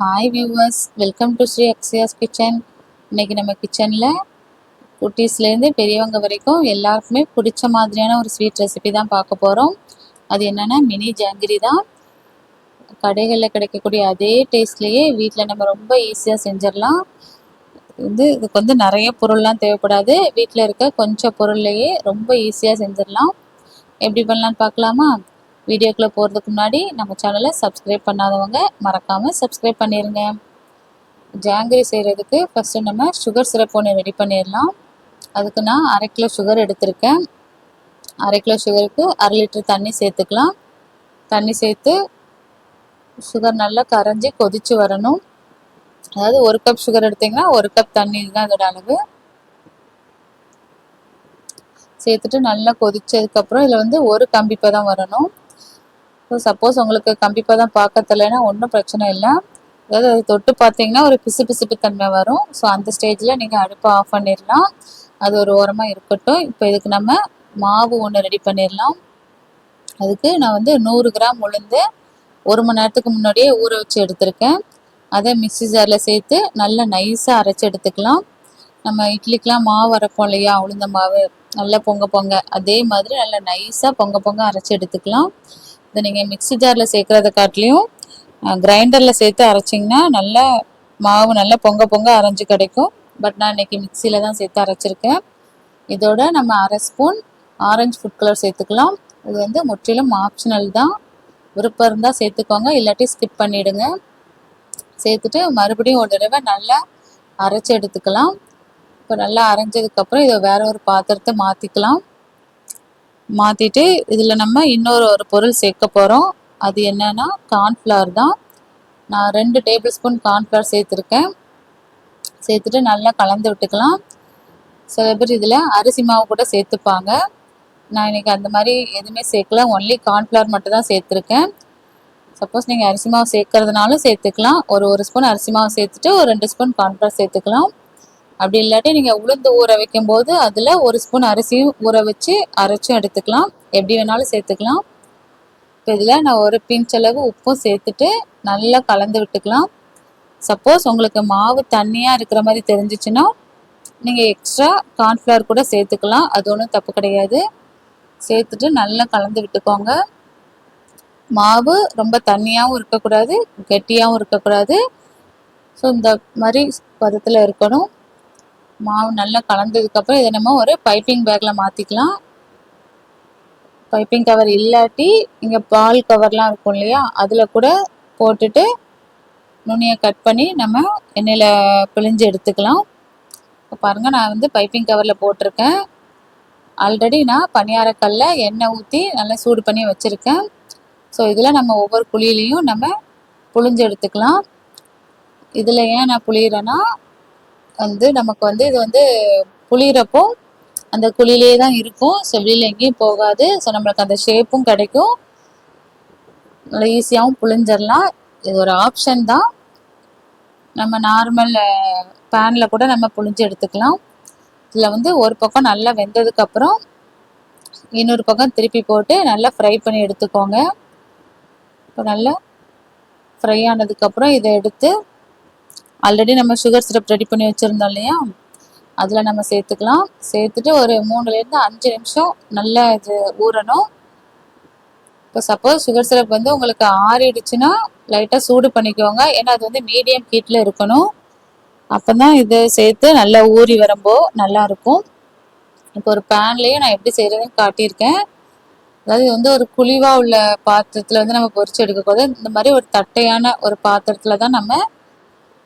Hi viewers welcome to Sri Akshaya's kitchen இன்னைக்கு நம்ம கிச்சனில் குட்டீஸ்லேருந்து பெரியவங்க வரைக்கும் எல்லாருக்குமே பிடிச்ச மாதிரியான ஒரு ஸ்வீட் ரெசிபி தான் பார்க்க போகிறோம் அது என்னென்னா மினி ஜாங்கிரி தான். கடைகளில் கிடைக்கக்கூடிய அதே டேஸ்ட்லேயே வீட்டில் நம்ம ரொம்ப ஈஸியாக செஞ்சிடலாம். வந்து இதுக்கு வந்து நிறைய பொருள்லாம் தேவைப்படாது. வீட்டில் இருக்க கொஞ்சம் பொருள்லையே ரொம்ப ஈஸியாக செஞ்சிடலாம். எப்படி பண்ணலான்னு பார்க்கலாமா? வீடியோக்குள்ளே போகிறதுக்கு முன்னாடி நம்ம சேனலை சப்ஸ்கிரைப் பண்ணாதவங்க மறக்காமல் சப்ஸ்கிரைப் பண்ணிடுங்க ஜாங்கிரி செய்கிறதுக்கு ஃபஸ்ட்டு நம்ம சுகர் சிரப் ஒன்று ரெடி பண்ணிடலாம். அதுக்கு நான் அரை கிலோ சுகர் எடுத்திருக்கேன். அரை கிலோ சுகருக்கு அரை லிட்டர் தண்ணி சேர்த்துக்கலாம். தண்ணி சேர்த்து சுகர் நல்லா கரைஞ்சி கொதித்து வரணும். அதாவது ஒரு கப் சுகர் எடுத்திங்கன்னா ஒரு கப் தண்ணி தான் அதோட அளவு. சேர்த்துட்டு நல்லா கொதிச்சதுக்கப்புறம் இதில் வந்து ஒரு கம்பிப்பை தான் வரணும். ஸோ சப்போஸ் உங்களுக்கு கம்பிப்பதம் பார்க்க தெரியலனா ஒன்றும் பிரச்சனை இல்லை. அதாவது அது தொட்டு பார்த்தீங்கன்னா ஒரு பிசு பிசுப்பு தன்மை வரும். ஸோ அந்த ஸ்டேஜில் நீங்கள் அடுப்பை ஆஃப் பண்ணிடலாம் அது ஒரு ஓரமாக இருக்கட்டும். இப்போ இதுக்கு நம்ம மாவு ஒன்று ரெடி பண்ணிடலாம் அதுக்கு நான் வந்து நூறு கிராம் உளுந்து ஒரு மணி நேரத்துக்கு முன்னாடியே ஊற வச்சு எடுத்திருக்கேன். அதை மிக்சி ஜாரில் சேர்த்து நல்லா நைஸாக அரைச்சி எடுத்துக்கலாம். நம்ம இட்லிக்கெலாம் மாவு அரைப்போம் இல்லையா? உளுந்த மாவு. நல்லா பொங்க பொங்க. அதே மாதிரி நல்லா நைஸாக பொங்க பொங்க அரைச்சி எடுத்துக்கலாம். இதை நீங்கள் மிக்சி ஜாரில் சேர்க்குறத காட்டிலையும் கிரைண்டரில் சேர்த்து அரைச்சிங்கன்னா நல்லா மாவு நல்லா பொங்க பொங்க அரைஞ்சி கிடைக்கும். பட் நான் இன்றைக்கி மிக்சியில் தான் சேர்த்து அரைச்சிருக்கேன். இதோட நம்ம அரை ஸ்பூன் ஆரஞ்சு ஃபுட் கலர் சேர்த்துக்கலாம். இது வந்து முற்றிலும் ஆப்ஷனல் தான். விருப்பம் இருந்தால் சேர்த்துக்கோங்க. இல்லாட்டி ஸ்கிப் பண்ணிவிடுங்க சேர்த்துட்டு மறுபடியும் ஒரு தடவை நல்லா அரைச்சி எடுத்துக்கலாம். இப்போ நல்லா அரைஞ்சதுக்கப்புறம் இதை வேற ஒரு பாத்திரத்தை மாற்றிக்கலாம் மாற்றிட்டு இதில் நம்ம இன்னொரு ஒரு பொருள் சேர்க்க போகிறோம் அது என்னென்னா கார்ன்ஃப்ளவர் தான். நான் ரெண்டு டேபிள் ஸ்பூன் கார்ன்ஃப்ளவர் சேர்த்துருக்கேன். சேர்த்துட்டு நல்லா கலந்து விட்டுக்கலாம். சில பேர் இதில் அரிசி மாவு கூட சேர்த்துப்பாங்க. நான் இன்றைக்கி அந்த மாதிரி எதுவுமே சேர்க்கல. ஒன்லி கார்ன்ஃப்ளவர் மட்டும் தான் சேர்த்துருக்கேன். சப்போஸ் நீங்கள் அரிசி மாவு சேர்க்கறதுனாலும் சேர்த்துக்கலாம். ஒரு ஒரு ஸ்பூன் அரிசி மாவு சேர்த்துட்டு ஒரு ரெண்டு ஸ்பூன் கார்ன்ஃப்ளவர் சேர்த்துக்கலாம். அப்படி இல்லாட்டி நீங்கள் உளுந்து ஊற வைக்கும் போது அதில் ஒரு ஸ்பூன் அரிசியும் ஊற வச்சு அரைச்சும் எடுத்துக்கலாம். எப்படி வேணாலும் சேர்த்துக்கலாம். இப்போ இதில் நான் ஒரு பிஞ்ச் அளவு உப்பும் சேர்த்துட்டு நல்லா கலந்து விட்டுக்கலாம். சப்போஸ் உங்களுக்கு மாவு தண்ணியாக இருக்கிற மாதிரி தெரிஞ்சிச்சுன்னா நீங்கள் எக்ஸ்ட்ரா கார்ன்ஃப்ளவர் கூட சேர்த்துக்கலாம். அது ஒன்றும் தப்பு கிடையாது. சேர்த்துட்டு நல்லா கலந்து விட்டுக்கோங்க. மாவு ரொம்ப தண்ணியாகவும் இருக்கக்கூடாது கெட்டியாகவும் இருக்கக்கூடாது. ஸோ இந்த மாதிரி பதத்தில் இருக்கணும். மாவு நல்லா கலந்ததுக்கப்புறம் இதை நம்ம ஒரு பைப்பிங் பேக்கில் மாற்றிக்கலாம் பைப்பிங் கவர் இல்லாட்டி இங்கே பால் கவர்லாம் இருக்கும் இல்லையா? அதில் கூட போட்டுட்டு நுனியை கட் பண்ணி நம்ம எண்ணெயில் பிழிஞ்சு எடுத்துக்கலாம். இப்போ பாருங்கள் நான் வந்து பைப்பிங் கவரில் போட்டிருக்கேன். ஆல்ரெடி நான் பணியாரக்கல்ல எண்ணெய் ஊற்றி நல்லா சூடு பண்ணி வச்சுருக்கேன். ஸோ இதில் நம்ம ஒவ்வொரு குழியிலையும் நம்ம புழிஞ்சு எடுத்துக்கலாம். இதில் ஏன் நான் புளியிறேன்னா வந்து நமக்கு வந்து இது வந்து புளியிறப்போ அந்த குழியிலே தான் இருக்கும். ஸோ வெளியில் எங்கேயும் போகாது. ஸோ நம்மளுக்கு அந்த ஷேப்பும் கிடைக்கும். நல்லா ஈஸியாகவும் புழிஞ்சிடலாம் இது ஒரு ஆப்ஷன் தான். நம்ம நார்மல் பேனில் கூட நம்ம புழிஞ்சு எடுத்துக்கலாம். இதில் வந்து ஒரு பக்கம் நல்லா வெந்ததுக்கப்புறம் இன்னொரு பக்கம் திருப்பி போட்டு நல்லா ஃப்ரை பண்ணி எடுத்துக்கோங்க. இப்போ நல்லா ஃப்ரை ஆனதுக்கப்புறம் இதை எடுத்து ஆல்ரெடி நம்ம சுகர் சிரப் ரெடி பண்ணி வச்சுருந்தோம் இல்லையா? அதில் நம்ம சேர்த்துக்கலாம். சேர்த்துட்டு ஒரு மூணுலேருந்து அஞ்சு நிமிஷம் நல்லா இது ஊறணும். இப்போ சப்போஸ் சுகர் சிரப் வந்து உங்களுக்கு ஆறிடுச்சுன்னா லைட்டாக சூடு பண்ணிக்கோங்க. ஏன்னா அது வந்து மீடியம் ஹீட்டில் இருக்கணும். அப்போ தான் இது சேர்த்து நல்லா ஊறி வரும்போ நல்லாயிருக்கும் இப்போ ஒரு பேன்லேயே நான் எப்படி செய்கிறதுன்னு காட்டியிருக்கேன். அதாவது வந்து ஒரு குழிவாக உள்ள பாத்திரத்தில் வந்து நம்ம பொறிச்சு எடுக்கக்கூடாது. இந்த மாதிரி ஒரு தட்டையான ஒரு பாத்திரத்தில் தான் நம்ம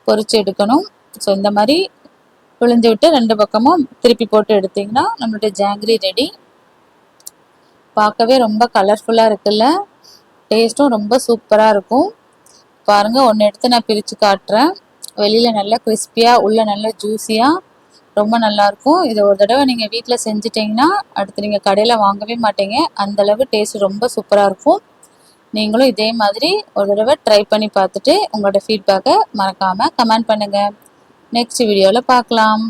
பொறிச்சு எடுக்கணும். ஸோ இந்த மாதிரி பிழிஞ்சு விட்டு ரெண்டு பக்கமும் திருப்பி போட்டு எடுத்திங்கன்னா நம்மளுடைய ஜாங்கிரி ரெடி பார்க்கவே ரொம்ப கலர்ஃபுல்லாக இருக்குல்ல? டேஸ்ட்டும் ரொம்ப சூப்பராக இருக்கும். பாருங்கள் ஒன்று எடுத்து நான் பிரித்து காட்டுறேன். வெளியில் நல்லா கிறிஸ்பியாக உள்ளே நல்லா ஜூஸியாக ரொம்ப நல்லாயிருக்கும் இதை ஒரு தடவை நீங்கள் வீட்டில் செஞ்சிட்டிங்கன்னா அடுத்து நீங்கள் கடையில் வாங்கவே மாட்டீங்க. அந்தளவு டேஸ்ட் ரொம்ப சூப்பராக இருக்கும். நீங்களும் இதே மாதிரி ஒரு தடவை ட்ரை பண்ணி பார்த்துட்டு உங்களோட ஃபீட்பேக்கை மறக்காமல் கமெண்ட் பண்ணுங்கள் நெக்ஸ்ட் வீடியோவில் பார்க்கலாம்.